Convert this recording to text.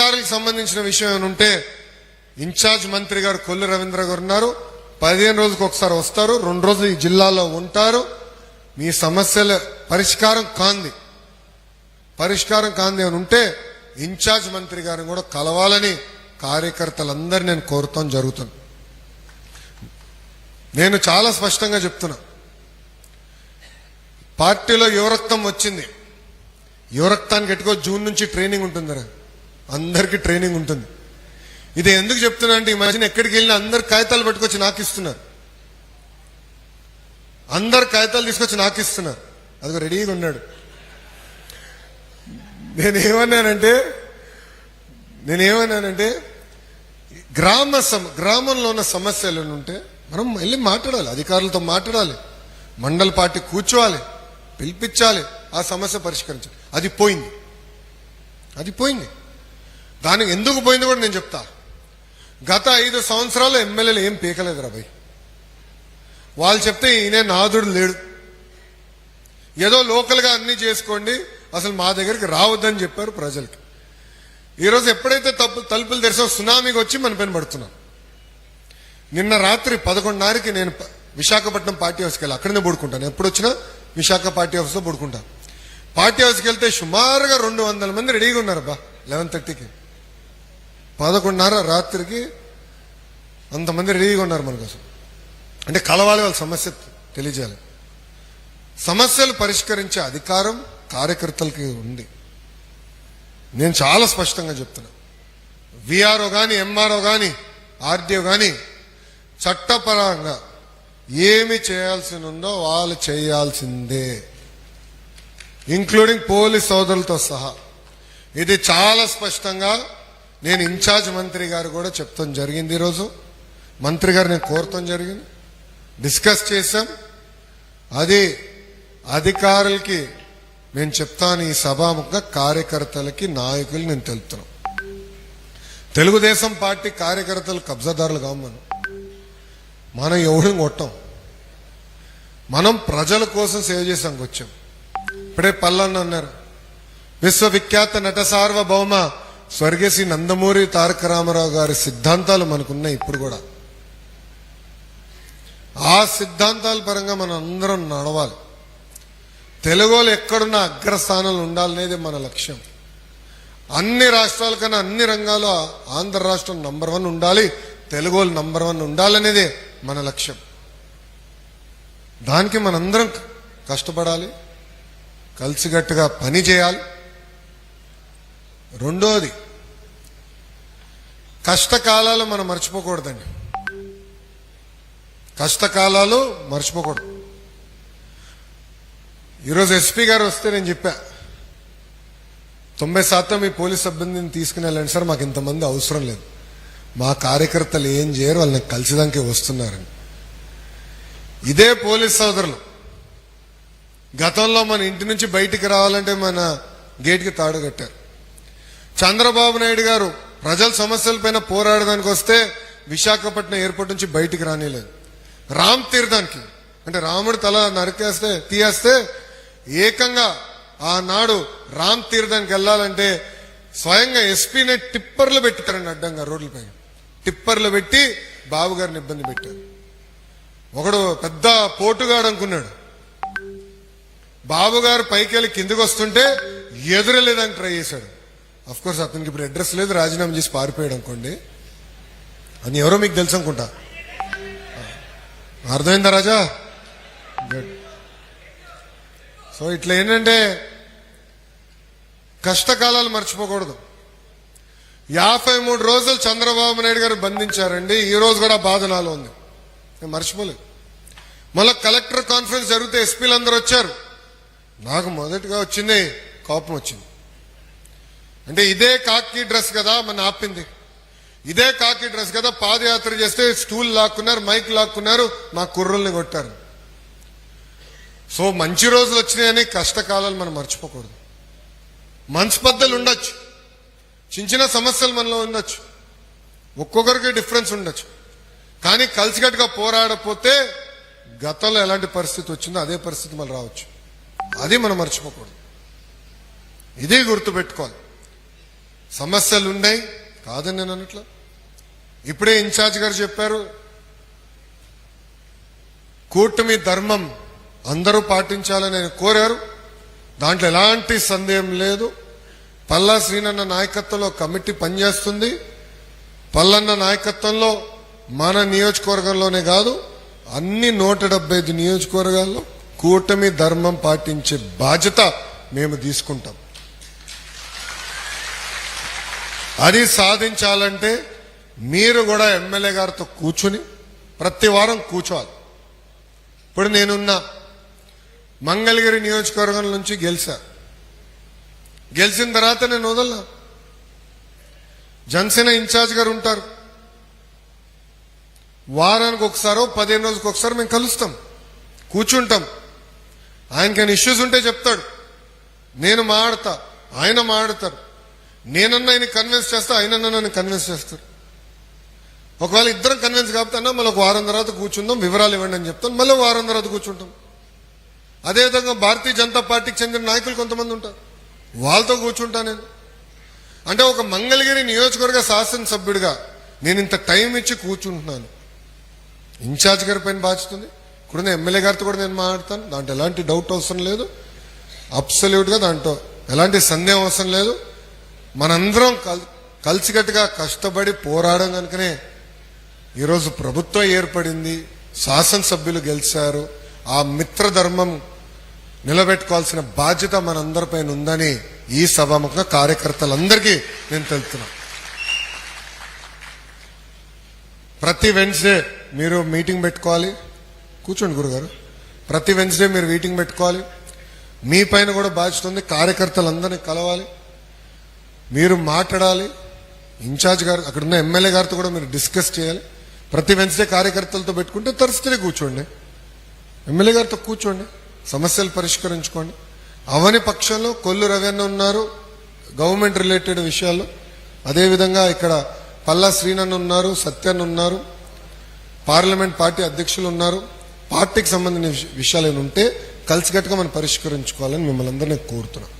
అధికారులకు సంబంధించిన విషయం ఏమైనా ఉంటే ఇన్ఛార్జ్ మంత్రి గారు కొల్లు రవీంద్ర గారు ఉన్నారు. పదిహేను రోజులకు ఒకసారి వస్తారు. రెండు రోజులు ఈ జిల్లాలో ఉంటారు. మీ సమస్యల పరిష్కారం కాంది. పరిష్కారం కాంది అని ఉంటే ఇన్ఛార్జ్ మంత్రి గారిని కూడా కలవాలని కార్యకర్తలందరూ నేను కోరుతాం జరుగుతుంది నేను చాలా స్పష్టంగా చెప్తున్నా. పార్టీలో యువరక్తం వచ్చింది. యువరక్తానికి ఎట్టుకో జూన్ నుంచి ట్రైనింగ్ ఉంటుంది రా. అందరికీ ట్రైనింగ్ ఉంటుంది. ఇది ఎందుకు చెప్తున్నా అంటే ఈ మధ్యన ఎక్కడికి వెళ్ళినా అందరు కాగితాలు పట్టుకొచ్చి నాకు ఇస్తున్నారు అందరు కాగితాలు తీసుకొచ్చి నాకు ఇస్తున్నారు అదిగో రెడీగా ఉన్నాడు. నేనేమన్నానంటే నేనేమన్నానంటే గ్రామ సమ గ్రామంలో ఉన్న సమస్యలు ఉంటే మనం వెళ్ళి మాట్లాడాలి అధికారులతో మాట్లాడాలి మండల పార్టీ కూర్చోవాలి పిలిపించాలి ఆ సమస్య పరిష్కరించాలి. అది పోయింది. అది పోయింది. దానికి ఎందుకు పోయింది కూడా నేను చెప్తా. గత ఐదు సంవత్సరాలు ఎమ్మెల్యేలు ఏం పీకలేదు రాబాయ్ వాళ్ళు చెప్తే ఈయనే నాదుడు లేడు. ఏదో లోకల్గా అన్ని చేసుకోండి అసలు మా దగ్గరికి రావద్దని చెప్పారు ప్రజలకి. ఈరోజు ఎప్పుడైతే తప్పు తలుపులు తెరిసో సునామీకి వచ్చి మన పైన పడుతున్నాం. నిన్న రాత్రి పదకొండున్నరకి నేను విశాఖపట్నం పార్టీ హౌస్కి వెళ్ళి. అక్కడనే పడుకుంటాను. ఎప్పుడు వచ్చినా విశాఖ పార్టీ హౌస్లో పడుకుంటాను పార్టీ హౌస్కి వెళ్తే సుమారుగా రెండు వందల మంది రెడీగా ఉన్నారు బా లెవెన్ థర్టీకి. పదకొండున్నర రాత్రికి అంతమంది రెడీగా ఉన్నారు మన కోసం. అంటే కలవాలి వాళ్ళ సమస్య తెలియజేయాలి. సమస్యలు పరిష్కరించే అధికారం కార్యకర్తలకి ఉంది. నేను చాలా స్పష్టంగా చెప్తున్నా. విఆర్ఓ కానీ ఎంఆర్ఓ కానీ ఆర్డీఓ కానీ చట్టపరంగా ఏమి చేయాల్సి ఉందో వాళ్ళు చేయాల్సిందే. ఇంక్లూడింగ్ పోలీస్ సోదరులతో సహా. ఇది చాలా స్పష్టంగా నేను ఇన్ఛార్జ్ మంత్రి గారు కూడా చెప్తాం జరిగింది ఈరోజు. మంత్రి గారు నేను కోరటం జరిగింది. డిస్కస్ చేశాం. అది అధికారులకి నేను చెప్తాను ఈ సభాముఖంగా కార్యకర్తలకి నాయకులు నేను తెలుపుతున్నాను తెలుగుదేశం పార్టీ కార్యకర్తలు కబ్జాదారులు కావు మనం. మనం ఎవరిని కొట్టాం? మనం ప్రజల కోసం సేవ చేసాం వచ్చాం. ఇప్పుడే పల్లన్న అన్నారు. విశ్వవిఖ్యాత నట సార్వభౌమ స్వర్గశ్రీ నందమూరి తారక రామారావు గారి సిద్ధాంతాలు మనకున్నాయి ఇప్పుడు కూడా. ఆ సిద్ధాంతాల పరంగా మనం అందరం నడవాలి. తెలుగులో ఎక్కడున్న అగ్రస్థానంలో ఉండాలనేది మన లక్ష్యం. అన్ని రాష్ట్రాల కన్నా అన్ని రంగాల్లో ఆంధ్ర రాష్ట్రం నంబర్ వన్ ఉండాలి తెలుగులు నంబర్ వన్ ఉండాలనేదే మన లక్ష్యం. దానికి మనందరం కష్టపడాలి కలిసికట్టుగా పని చేయాలి. రెండోది కష్టకాలాలు మనం మర్చిపోకూడదండి. కష్టకాలాలు మర్చిపోకూడదు. ఈరోజు ఎస్పీ గారు వస్తే నేను చెప్పా తొంభై శాతం మీ పోలీస్ సిబ్బందిని తీసుకుని వెళ్ళండి సార్ మాకు ఇంతమంది అవసరం లేదు. మా కార్యకర్తలు ఏం చేయరు వాళ్ళని కలిసిదాకే వస్తున్నారని. ఇదే పోలీస్ సోదరులు. గతంలో మన ఇంటి నుంచి బయటికి రావాలంటే మన గేట్కి తాడు కట్టారు. చంద్రబాబు నాయుడు గారు ప్రజల సమస్యలపైన పోరాడడానికి వస్తే విశాఖపట్నం ఎయిర్పోర్ట్ నుంచి బయటికి రానిలేదు. రామ్ తీర్థానికి. అంటే రాముడు తల నరికేస్తే తీయేస్తే ఏకంగా ఆనాడు రామ్ తీర్థానికి వెళ్ళాలంటే స్వయంగా ఎస్పీనే టిప్పర్లు పెట్టారండి అడ్డంగా రోడ్లపై టిప్పర్లు పెట్టి బాబు గారిని ఇబ్బంది పెట్టారు. ఒకడు పెద్ద పోటుగాడు అనుకున్నాడు. బాబుగారు పైకి వెళ్ళి కిందికి వస్తుంటే ఎదురలేదని ట్రై చేశాడు. అఫ్ కోర్స్ అతనికి ఇప్పుడు అడ్రస్ లేదు రాజీనామా చేసి పారిపోయాడు అనుకోండి. అని ఎవరో మీకు తెలుసు అనుకుంటా. అర్థమైందా రాజా? గుడ్ సో ఇట్లా ఏంటంటే కష్టకాలాలు మర్చిపోకూడదు. యాభై మూడు రోజులు చంద్రబాబు నాయుడు గారు బంధించారండి ఈ రోజు కూడా బాధ నాలో ఉంది. నేను మర్చిపోలేదు. మళ్ళీ కలెక్టర్ కాన్ఫరెన్స్ జరిగితే ఎస్పీలు అందరూ వచ్చారు. నాకు మొదటిగా వచ్చింది కోపం వచ్చింది. అంటే ఇదే కాకి డ్రెస్ కదా మన ఆపింది. ఇదే కాకి డ్రెస్ కదా పాదయాత్ర చేస్తే స్టూల్ లాక్కున్నారు మైక్ లాక్కున్నారు మా కుర్రల్ని కొట్టారు. సో మంచి రోజులు వచ్చినాయని కష్టకాలాలు మనం మర్చిపోకూడదు. మనస్పర్ధలు ఉండొచ్చు. చిన్న చిన్న సమస్యలు మనలో ఉండొచ్చు. ఒక్కొక్కరికి డిఫరెన్స్ ఉండొచ్చు. కానీ కలిసికట్టుగా పోరాడపోతే గతంలో ఎలాంటి పరిస్థితి వచ్చిందో అదే పరిస్థితి మళ్ళీ రావచ్చు. అది మనం మర్చిపోకూడదు. ఇది గుర్తుపెట్టుకోవాలి. సమస్యలు ఉన్నాయి కాదని నేను అన్నట్లా ఇప్పుడే ఇన్ఛార్జ్ గారు చెప్పారు కూటమి ధర్మం అందరూ పాటించాలని ఆయన కోరారు. దాంట్లో ఎలాంటి సందేహం లేదు. పల్లా శ్రీనన్న నాయకత్వంలో కమిటీ పనిచేస్తుంది. పల్లన్న నాయకత్వంలో మన నియోజకవర్గంలోనే కాదు అన్ని నూట డెబ్బై ఐదు నియోజకవర్గాల్లో కూటమి ధర్మం పాటించే బాధ్యత మేము తీసుకుంటాం. అది సాధించాలంటే మీరు కూడా ఎమ్మెల్యే గారితో కూర్చుని ప్రతి వారం కూర్చోవాలి. ఇప్పుడు నేనున్నా మంగళగిరి నియోజకవర్గం నుంచి గెలిచా. గెలిచిన తర్వాత నేను వదలనా. జనసేన ఇన్ఛార్జ్ గారు ఉంటారు. వారానికి ఒకసారో పదిహేను రోజులకు ఒకసారి మేము కలుస్తాం. కూర్చుంటాం. ఆయనకైనా ఇష్యూస్ ఉంటే చెప్తాడు. నేను మాడతా. ఆయన మాడతారు. నేనన్నా ఆయన కన్విన్స్ చేస్తా ఆయనన్నా నన్ను కన్విన్స్ చేస్తారు. ఒకవేళ ఇద్దరం కన్విన్స్ కాకపోతే అన్నా మళ్ళీ ఒక వారం తర్వాత కూర్చుందాం వివరాలు ఇవ్వండి అని చెప్తాను. మళ్ళీ వారం తర్వాత కూర్చుంటాం. అదేవిధంగా భారతీయ జనతా పార్టీకి చెందిన నాయకులు కొంతమంది ఉంటారు. వాళ్ళతో కూర్చుంటా నేను. అంటే ఒక మంగళగిరి నియోజకవర్గ శాసనసభ్యుడిగా నేను ఇంత టైం ఇచ్చి కూర్చుంటున్నాను. ఇన్ఛార్జ్ గారి పైన బాధ్యతుంది. ఉంది ఇప్పుడు ఎమ్మెల్యే గారితో కూడా నేను మాట్లాడతాను. దాంట్లో ఎలాంటి డౌట్ అవసరం లేదు. అబ్సల్యూట్గా దాంట్లో ఎలాంటి సందేహం అవసరం లేదు. మనందరం కల్ కలిసికట్టుగా కష్టపడి పోరాడడం కనుకనే ఈరోజు ప్రభుత్వం ఏర్పడింది శాసనసభ్యులు గెలిచారు ఆ మిత్రధర్మం నిలబెట్టుకోవాల్సిన బాధ్యత మనందరిపైన ఉందని ఈ సభాముఖంగా కార్యకర్తలందరికీ నేను తెలుపుతున్నా. ప్రతి వెన్స్డే మీరు మీటింగ్ పెట్టుకోవాలి. కూర్చోండి గురుగారు. ప్రతి వెన్స్డే మీరు మీటింగ్ పెట్టుకోవాలి. మీ పైన కూడా బాధ్యత ఉంది. కార్యకర్తలందరినీ కలవాలి. మీరు మాట్లాడాలి. ఇన్ఛార్జ్ గారు అక్కడ ఉన్న ఎమ్మెల్యే గారితో కూడా మీరు డిస్కస్ చేయాలి. ప్రతి వెన్స్డే కార్యకర్తలతో పెట్టుకుంటే థర్స్డే కూర్చోండి. ఎమ్మెల్యే గారితో కూర్చోండి. సమస్యలు పరిష్కరించుకోండి. అవని పక్షంలో కొల్లు రవీణ ఉన్నారు గవర్నమెంట్ రిలేటెడ్ విషయాల్లో. అదేవిధంగా ఇక్కడ పల్లా శ్రీనన్ ఉన్నారు సత్యన్ ఉన్నారు పార్లమెంట్ పార్టీ అధ్యక్షులు ఉన్నారు. పార్టీకి సంబంధించిన విష- విషయాలు ఏమి ఉంటే కలిసికట్టుగా మనం పరిష్కరించుకోవాలని మిమ్మల్ని అందరినీ కోరుతున్నాం.